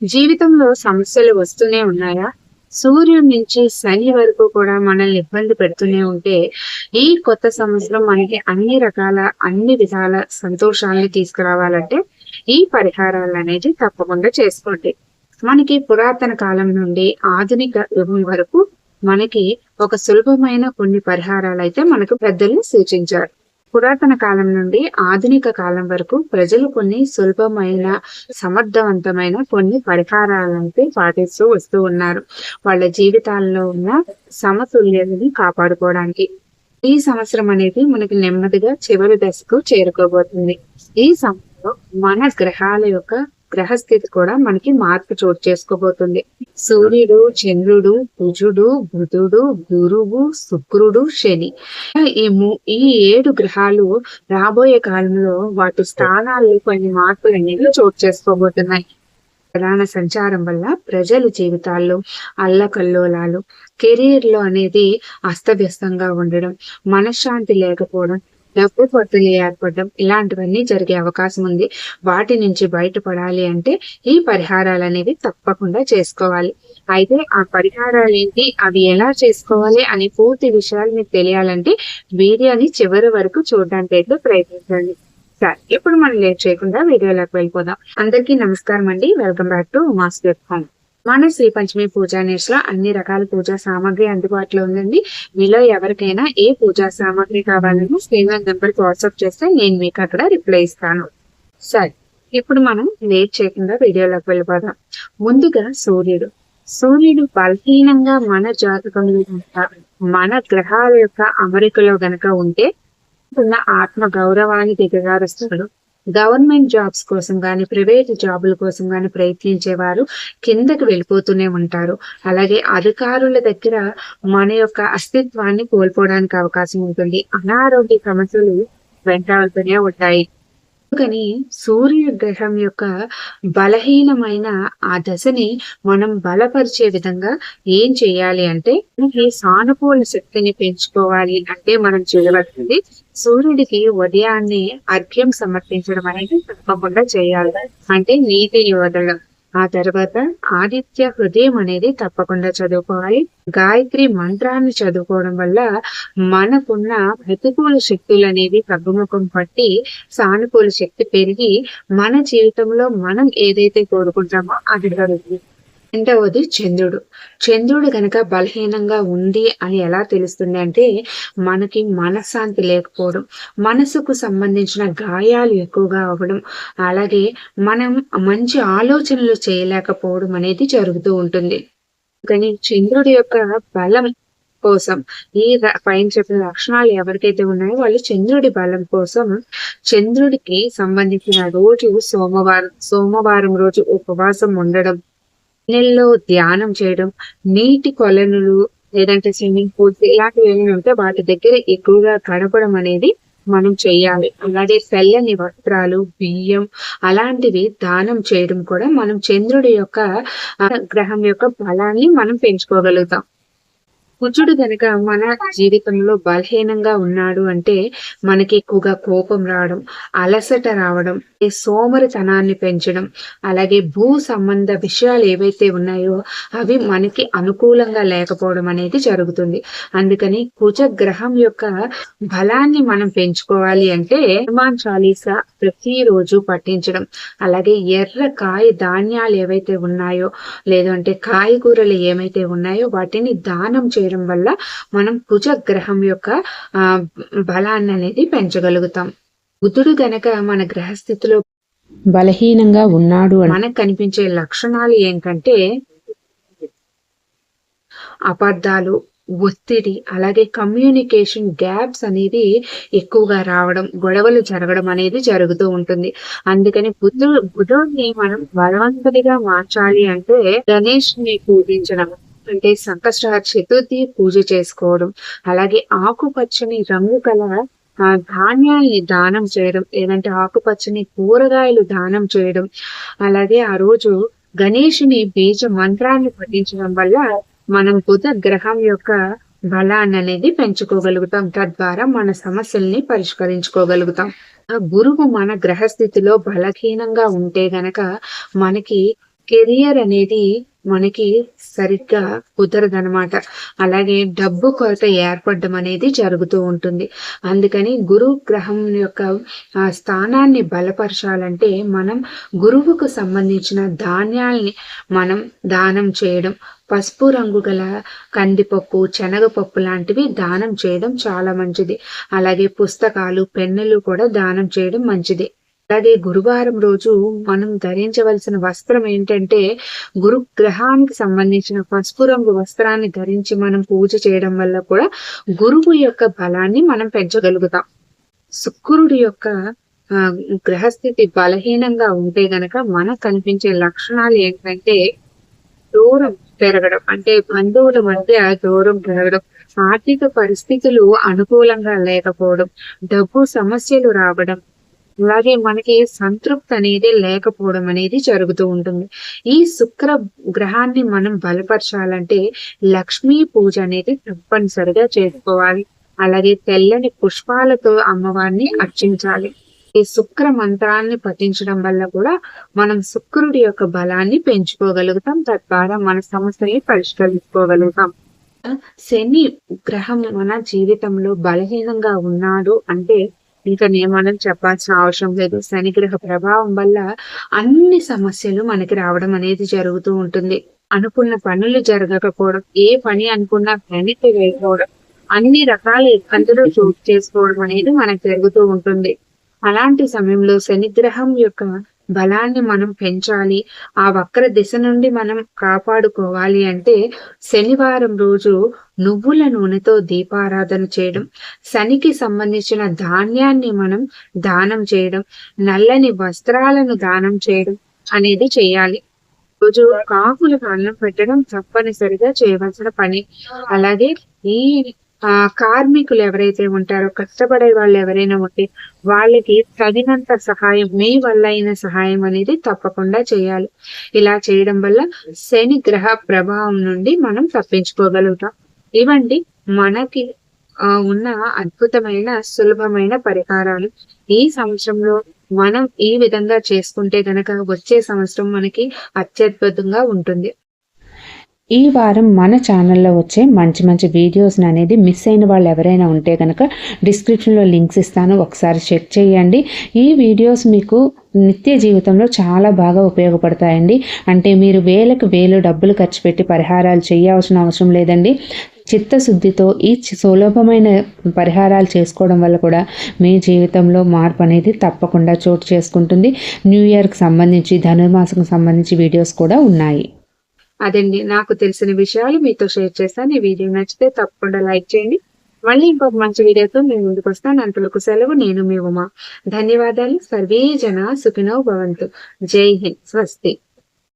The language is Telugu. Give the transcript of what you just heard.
జీవితంలో సమస్యలు వస్తూనే ఉన్నాయా? సూర్యుడి నుంచి శని వరకు కూడా మనల్ని ఇబ్బంది పెడుతూనే ఉంటే ఈ కొత్త సంవత్సరం మనకి అన్ని రకాల అన్ని విధాల సంతోషాలని తీసుకురావాలంటే ఈ పరిహారాలు అనేది తప్పకుండా చేసుకోండి. మనకి పురాతన కాలం నుండి ఆధునిక యుగం వరకు మనకి ఒక సులభమైన కొన్ని పరిహారాలు అయితే మనకు పెద్దలు సూచించారు. పురాతన కాలం నుండి ఆధునిక కాలం వరకు ప్రజలు కొన్ని సులభమైన సమర్థవంతమైన కొన్ని పరిహారాలైతే పాటిస్తూ వస్తూ ఉన్నారు. వాళ్ళ జీవితాల్లో ఉన్న సమతుల్యతని కాపాడుకోవడానికి. ఈ సంవత్సరం అనేది మనకి నెమ్మదిగా చివరి దశకు చేరుకోబోతుంది. ఈ సమయంలో మన గ్రహాల యొక్క గ్రహస్థితి కూడా మనకి మార్పు చోటు చేసుకోబోతుంది. సూర్యుడు చంద్రుడు కుజుడు బుధుడు గురువు శుక్రుడు శని. ఈ ఈ ఏడు గ్రహాలు రాబోయే కాలంలో వాటి స్థానాల్లో కొన్ని మార్పులు అనేవి చోటు చేసుకోబోతున్నాయి. ప్రధాన సంచారం వల్ల ప్రజల జీవితాల్లో అల్లకల్లోలాలు కెరీర్లో అనేది అస్తవ్యస్తంగా ఉండడం మనశ్శాంతి లేకపోవడం డబ్బు పట్టులు ఏర్పడడం ఇలాంటివన్నీ జరిగే అవకాశం ఉంది. వాటి నుంచి బయటపడాలి అంటే ఈ పరిహారాలు అనేవి తప్పకుండా చేసుకోవాలి. అయితే ఆ పరిహారాలు ఏంటి? అవి ఎలా చేసుకోవాలి? అని పూర్తి విషయాలు మీకు తెలియాలంటే వీడియోని చివరి వరకు చూడడానికి అయితే ప్రయత్నించండి. సరే ఇప్పుడు మనం లేట్ చేయకుండా వీడియోలోకి వెళ్ళిపోదాం. అందరికీ నమస్కారం అండి. వెల్కమ్ బ్యాక్ టు మాస్ హోమ్. మన శ్రీ పంచమి పూజా నేర్స్లో అన్ని రకాల పూజా సామాగ్రి అందుబాటులో ఉందండి. మీలో ఎవరికైనా ఏ పూజా సామాగ్రి కావాలని స్క్రీన్ నెంబర్ వాట్సాప్ చేస్తే నేను మీకు అక్కడ రిప్లై ఇస్తాను. సరే ఇప్పుడు మనం లేట్ చేయకుండా వీడియోలోకి వెళ్ళిపోదాం. ముందుగా సూర్యుడు. సూర్యుడు బలహీనంగా మన జాతకంలో మన గ్రహాల యొక్క అమరికలో గనక ఉంటే ఉన్న ఆత్మ గౌరవాన్ని దిగజారుస్తాడు గవర్నమెంట్ జాబ్స్ కోసం కానీ ప్రైవేట్ జాబుల కోసం కానీ ప్రయత్నించేవారు కిందకి వెళ్ళిపోతూనే ఉంటారు. అలాగే అధికారుల దగ్గర మన యొక్క అస్తిత్వాన్ని కోల్పోవడానికి అవకాశం ఉంటుంది. అనారోగ్య సమస్యలు వెంటాడుతూనే ఉంటాయి. అందుకని సూర్యగ్రహం యొక్క బలహీనమైన ఆ దశని మనం బలపరిచే విధంగా ఏం చేయాలి అంటే ఈ సానుకూల శక్తిని పెంచుకోవాలి అంటే మనం చేయవలసింది సూర్యుడికి ఉదయాన్నే అర్ఘ్యం సమర్పించడం అనేది తప్పకుండా చేయాలి. అంటే నీటిని వదలడం ఆ తర్వాత ఆదిత్య హృదయం అనేది తప్పకుండా చదువుకోవాలి. గాయత్రి మంత్రాన్ని చదువుకోవడం వల్ల మనకున్న ప్రతికూల శక్తులు అనేవి తగ్గుముఖం పట్టి సానుకూల శక్తి పెరిగి మన జీవితంలో మనం ఏదైతే కోరుకుంటామో అది జరుగుతుంది. రెండవది చంద్రుడు. చంద్రుడు గనక బలహీనంగా ఉంది అని ఎలా తెలుస్తుంది అంటే మనకి మనశ్శాంతి లేకపోవడం మనసుకు సంబంధించిన గాయాలు ఎక్కువగా అవ్వడం అలాగే మనం మంచి ఆలోచనలు చేయలేకపోవడం అనేది జరుగుతూ ఉంటుంది. కానీ చంద్రుడి యొక్క బలం కోసం ఈ పైన చెప్పిన లక్షణాలు ఎవరికైతే ఉన్నాయో వాళ్ళు చంద్రుడి బలం కోసం చంద్రుడికి సంబంధించిన రోజు సోమవారం సోమవారం రోజు ఉపవాసం ఉండడం నీళ్ళలో ధ్యానం చేయడం నీటి కొలనులు లేదంటే స్విమ్మింగ్ పూల్స్ ఇలాంటివి ఏమైనా ఉంటే వాటి దగ్గర ఎక్కువగా గడపడం అనేది మనం చేయాలి. అలాగే తెల్లని వస్త్రాలు బియ్యం అలాంటివి దానం చేయడం కూడా మనం చంద్రుడి యొక్క గ్రహం యొక్క బలాన్ని మనం పెంచుకోగలుగుతాం. కుజుడు గనక మన జీవితంలో బలహీనంగా ఉన్నాడు అంటే మనకి ఎక్కువగా కోపం రావడం అలసట రావడం సోమరితనాన్ని పెంచడం అలాగే భూ సంబంధ విషయాలు ఏవైతే ఉన్నాయో అవి మనకి అనుకూలంగా లేకపోవడం అనేది జరుగుతుంది. అందుకని కుజ గ్రహం యొక్క బలాన్ని మనం పెంచుకోవాలి అంటే హనుమాన్ చాలీస ప్రతిరోజు పట్టించడం అలాగే ఎర్ర కాయ ధాన్యాలు ఏవైతే ఉన్నాయో లేదంటే కాయగూరలు ఏమైతే ఉన్నాయో వాటిని దానం చేయడం చేయడం వల్ల మనం కుజ గ్రహం యొక్క బలాన్ని అనేది పెంచగలుగుతాం. బుద్ధుడు గనక మన గ్రహస్థితిలో బలహీనంగా ఉన్నాడు మనకు కనిపించే లక్షణాలు ఏంటంటే అబద్ధాలు ఒత్తిడి అలాగే కమ్యూనికేషన్ గ్యాప్స్ అనేది ఎక్కువగా రావడం గొడవలు జరగడం అనేది జరుగుతూ ఉంటుంది. అందుకని బుద్ధుడు బుధుడిని మనం బలవంతుడిగా మార్చాలి అంటే గణేష్ని పూజించడం అంటే సంకష్ట చతుర్థి పూజ చేసుకోవడం అలాగే ఆకుపచ్చని రంగు గల ధాన్యాల్ని దానం చేయడం లేదంటే ఆకుపచ్చని కూరగాయలు దానం చేయడం అలాగే ఆ రోజు గణేషుని బీజ మంత్రాన్ని పఠించడం వల్ల మనం బుధ గ్రహం యొక్క బలాన్ని అనేది పెంచుకోగలుగుతాం. తద్వారా మన సమస్యల్ని పరిష్కరించుకోగలుగుతాం. గురువు మన గ్రహస్థితిలో బలహీనంగా ఉంటే గనక మనకి కెరియర్ అనేది మనకి సరిగ్గా కుదరదనమాట అలాగే డబ్బు కొరత ఏర్పడడం అనేది జరుగుతూ ఉంటుంది. అందుకని గురు గ్రహం యొక్క ఆ స్థానాన్ని బలపరచాలంటే మనం గురువుకు సంబంధించిన ధాన్యాల్ని మనం దానం చేయడం పసుపు రంగు గల కందిపప్పు శనగపప్పు లాంటివి దానం చేయడం చాలా మంచిది. అలాగే పుస్తకాలు పెన్నులు కూడా దానం చేయడం మంచిది. అలాగే గురువారం రోజు మనం ధరించవలసిన వస్త్రం ఏంటంటే గురు గ్రహానికి సంబంధించిన పసుపు రంగు వస్త్రాన్ని ధరించి మనం పూజ చేయడం వల్ల కూడా గురువు యొక్క బలాన్ని మనం పెంచగలుగుతాం. శుక్రుడి యొక్క గ్రహస్థితి బలహీనంగా ఉంటే గనక మనకు కనిపించే లక్షణాలు ఏంటంటే దూరం పెరగడం. అంటే బంధువుల మధ్య దూరం పెరగడం. ఆర్థిక పరిస్థితులు అనుకూలంగా లేకపోవడం. డబ్బు సమస్యలు రావడం. అలాగే మనకి సంతృప్తి అనేది లేకపోవడం అనేది జరుగుతూ ఉంటుంది. ఈ శుక్ర గ్రహాన్ని మనం బలపరచాలంటే లక్ష్మీ పూజ అనేది తప్పనిసరిగా చేసుకోవాలి. అలాగే తెల్లని పుష్పాలతో అమ్మవారిని అర్చించాలి. ఈ శుక్ర మంత్రాన్ని పఠించడం వల్ల కూడా మనం శుక్రుడి యొక్క బలాన్ని పెంచుకోగలుగుతాం. తద్వారా మన సమస్యని పరిష్కరించుకోగలుగుతాం. శని గ్రహం మన జీవితంలో బలహీనంగా ఉన్నాడు అంటే ఇంకా నియమానం చెప్పాల్సిన అవసరం లేదు. శనిగ్రహ ప్రభావం వల్ల అన్ని సమస్యలు మనకి రావడం అనేది జరుగుతూ ఉంటుంది. అనుకున్న పనులు జరగకపోవడం ఏ పని అనుకున్నా వెనక్కి వెళ్ళిపోవడం అన్ని రకాల ఇబ్బందులు చోటు చేసుకోవడం అనేది మనకు జరుగుతూ ఉంటుంది. అలాంటి సమయంలో శనిగ్రహం యొక్క బలాన్ని మనం పెంచాలి. ఆ వక్ర దిశ నుండి మనం కాపాడుకోవాలి అంటే శనివారం రోజు నువ్వుల నూనెతో దీపారాధన చేయడం శనికి సంబంధించిన ధాన్యాన్ని మనం దానం చేయడం నల్లని వస్త్రాలను దానం చేయడం అనేది చేయాలి. రోజు కాకులకు అన్నం పెట్టడం తప్పనిసరిగా చేయవలసిన పని. అలాగే ఈ ఆ కార్మికులు ఎవరైతే ఉంటారో కష్టపడే వాళ్ళు ఎవరైనా ఉంటే వాళ్ళకి తగినంత సహాయం మీ వల్ల అయిన సహాయం అనేది తప్పకుండా చేయాలి. ఇలా చేయడం వల్ల శని గ్రహ ప్రభావం నుండి మనం తప్పించుకోగలుగుతాం. ఇవండి మనకి ఉన్న అద్భుతమైన సులభమైన పరిహారాలు. ఈ సంవత్సరంలో మనం ఈ విధంగా చేసుకుంటే గనక వచ్చే సంవత్సరం మనకి అత్యద్భుతంగా ఉంటుంది. ఈ వారం మన ఛానల్లో వచ్చే మంచి మంచి వీడియోస్ని అనేది మిస్ అయిన వాళ్ళు ఎవరైనా ఉంటే కనుక డిస్క్రిప్షన్లో లింక్స్ ఇస్తాను. ఒకసారి చెక్ చేయండి. ఈ వీడియోస్ మీకు నిత్య జీవితంలో చాలా బాగా ఉపయోగపడతాయండి. అంటే మీరు వేలకు వేలు డబ్బులు ఖర్చు పెట్టి పరిహారాలు చేయాల్సిన అవసరం లేదండి. చిత్తశుద్ధితో ఈ సులభమైన పరిహారాలు చేసుకోవడం వల్ల కూడా మీ జీవితంలో మార్పు అనేది తప్పకుండా చోటు చేసుకుంటుంది. న్యూ ఇయర్కి సంబంధించి ధనుర్మాసకు సంబంధించి వీడియోస్ కూడా ఉన్నాయి. అదండి. నాకు తెలిసిన విషయాలు మీతో షేర్ చేస్తాను ఈ వీడియో నచ్చితే తప్పకుండా లైక్ చేయండి. మళ్ళీ ఇంకొక మంచి వీడియోతో మేము ముందుకు వస్తాను. అంతలకు సెలవు. నేను మీ ఉమా. ధన్యవాదాలు. సర్వే జన సుఖినో భవంతు. జై హింద్. స్వస్తి.